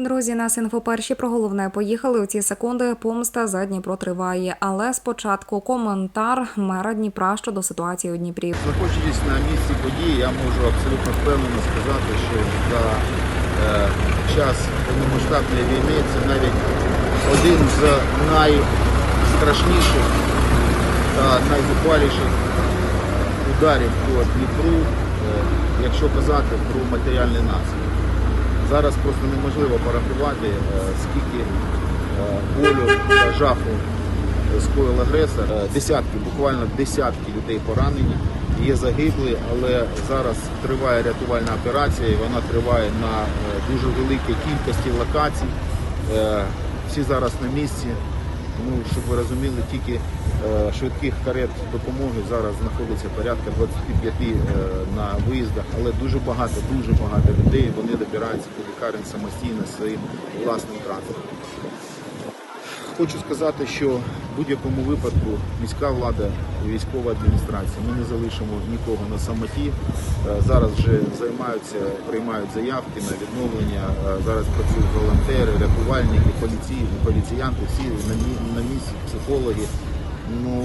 Друзі, нас інфоперші про головне поїхали у ці секунди. Помста за Дніпро триває. Але спочатку коментар мера Дніпра щодо ситуації у Дніпрі. Знаходячись на місці події, я можу абсолютно впевнено сказати, що за е, час повномасштабної війни це навіть один з найстрашніших та найзухваліших ударів по Дніпру, е, якщо казати про матеріальний настрій. Зараз просто неможливо порахувати, е, скільки е, болю та жаху скоїв агресор. Е, Десятки, буквально десятки людей поранені. Є загиблі, але зараз триває рятувальна операція, і вона триває на дуже великій кількості локацій. Всі зараз на місці. Ну, щоб ви розуміли, тільки е, швидких карет допомоги зараз знаходиться порядка 25 е, на виїздах, але дуже багато, дуже багато людей вони добираються до лікарень самостійно своїм власним транспортом. Хочу сказати, що в будь-якому випадку міська влада військова адміністрація ми не залишимо нікого на самоті. Е, Зараз вже займаються, приймають заявки на відновлення. Е, Зараз працюють волонтери, рятувальники, поліції, поліціянти, всі на місці, психологи. Ну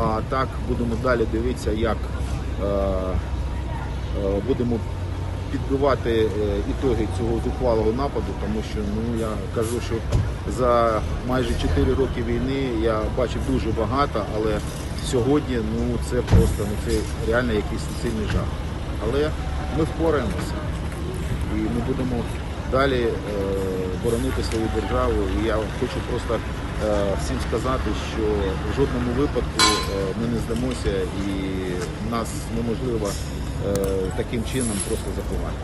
а так будемо далі дивитися, як е, будемо підбивати е, ітоги цього зухвалого нападу, тому що ну я кажу, що за майже 4 роки війни я бачив дуже багато, але сьогодні ну це просто ну це реально якийсь суцільний жах. Але ми впораємося і ми будемо далі е, боронити свою державу. І я хочу просто всім сказати, що в жодному випадку е, ми не здамося і нас неможливо е, таким чином просто заховати.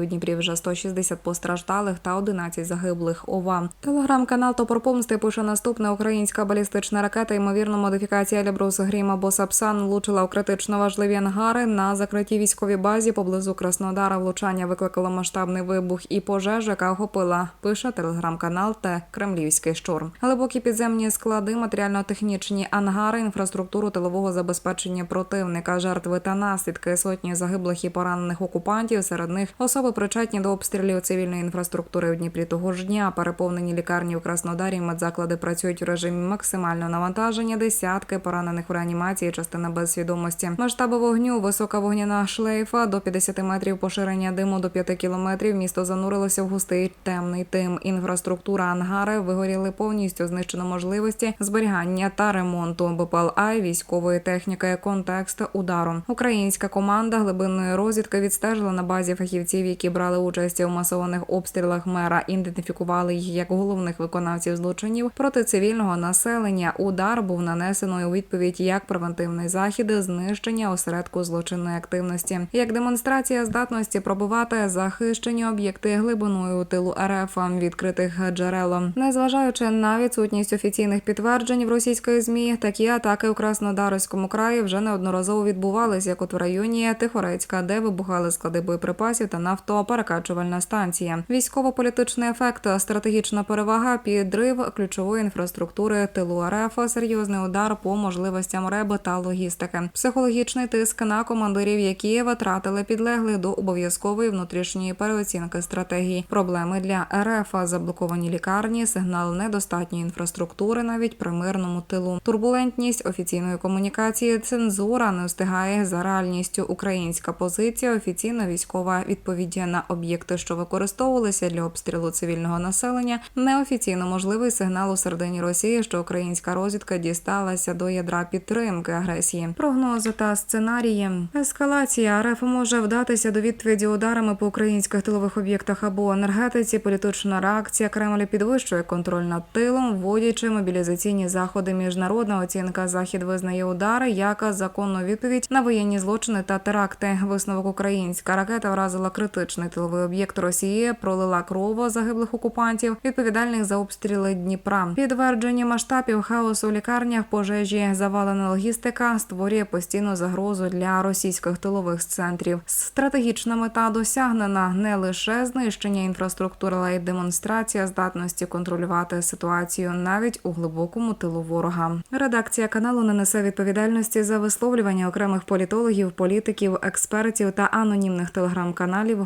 У Дніпрі вже 160 постраждалих та 11 загиблих. Ова. Телеграм-канал Топор Помсти пише наступне: українська балістична ракета, ймовірно, модифікація Елябрус Грім або Сапсан влучила у критично важливі ангари на закритій військовій базі поблизу Краснодара. Влучання викликало масштабний вибух і пожежа, яка охопила. Пише телеграм-канал та Кремлівський штурм. Глибокі підземні склади, матеріально-технічні ангари, інфраструктуру тилового забезпечення противника, жертви та наслідки сотні загиблих і поранених окупантів. Серед них особи причетні до обстрілів цивільної інфраструктури у Дніпрі того ж дня. Переповнені лікарні в Краснодарі. Медзаклади працюють у режимі максимального навантаження. Десятки поранених в реанімації, частина без свідомості. Масштаби вогню, висока вогняна шлейфа до 50 метрів, поширення диму до 5 кілометрів. Місто занурилося в густий темний тим. Інфраструктура ангари вигоріли повністю. Знищено можливості зберігання та ремонту БПЛА військової техніки. Контекст удару. Українська команда глибинної розвідки відстежила на базі фахівців, які брали участь у масованих обстрілах мера. Ідентифікували їх як головних виконавців злочинів проти цивільного населення. Удар був нанесено у відповідь як превентивний захід знищення осередку злочинної активності, як демонстрація здатності пробувати захищені об'єкти глибиною тилу РФ відкритих джерелом, незважаючи на відсутність офіційних підтверджень в російської змі, такі атаки у Краснодарському краї вже неодноразово відбувалися, як от в районі Тихорецька, де вибухали склади боєприпасів та нафтоперекачувальна станція. Військово-політичний ефект, стратегічна перевага, підрив ключової інфраструктури тилу РФ, серйозний удар по можливостям РЕБ та логістики, психологічний тиск на командирів, які втратили підлеглих до обов'язкової внутрішньої переоцінки стратегії. Проблеми для РФ, заблоковані лікарні, сигнал недостатньої інфраструктури навіть при мирному тилу, турбулентність офіційної комунікації, цензура не встигає за реальністю. Українська позиція, офіційна військова відповідь на об'єкти, що використовувалися для обстрілу цивільного населення, неофіційно можливий сигнал у середині Росії, що українська розвідка дісталася до ядра підтримки агресії. Прогнози та сценарії. Ескалація РФ може вдатися до відповіді ударами по українських тилових об'єктах або енергетиці. Політична реакція Кремля підвищує контроль над тилом, вводячи мобілізаційні заходи. Міжнародна оцінка захід визнає удари як законну відповідь на воєнні злочини та теракти. Висновок українська ракета вразила критичний тиловий об'єкт Росії, пролила кров загиблих окупантів, відповідальних за обстріли Дніпра. Підтвердження масштабів хаосу у лікарнях, пожежі, завалена логістика створює постійну загрозу для російських тилових центрів. Стратегічна мета досягнена не лише знищення інфраструктури, але й демонстрація здатності контролювати ситуацію навіть у глибокому тилу ворога. Редакція каналу не несе відповідальності за висловлювання окремих політологів, політиків, експертів та анонімних телеграм-каналів.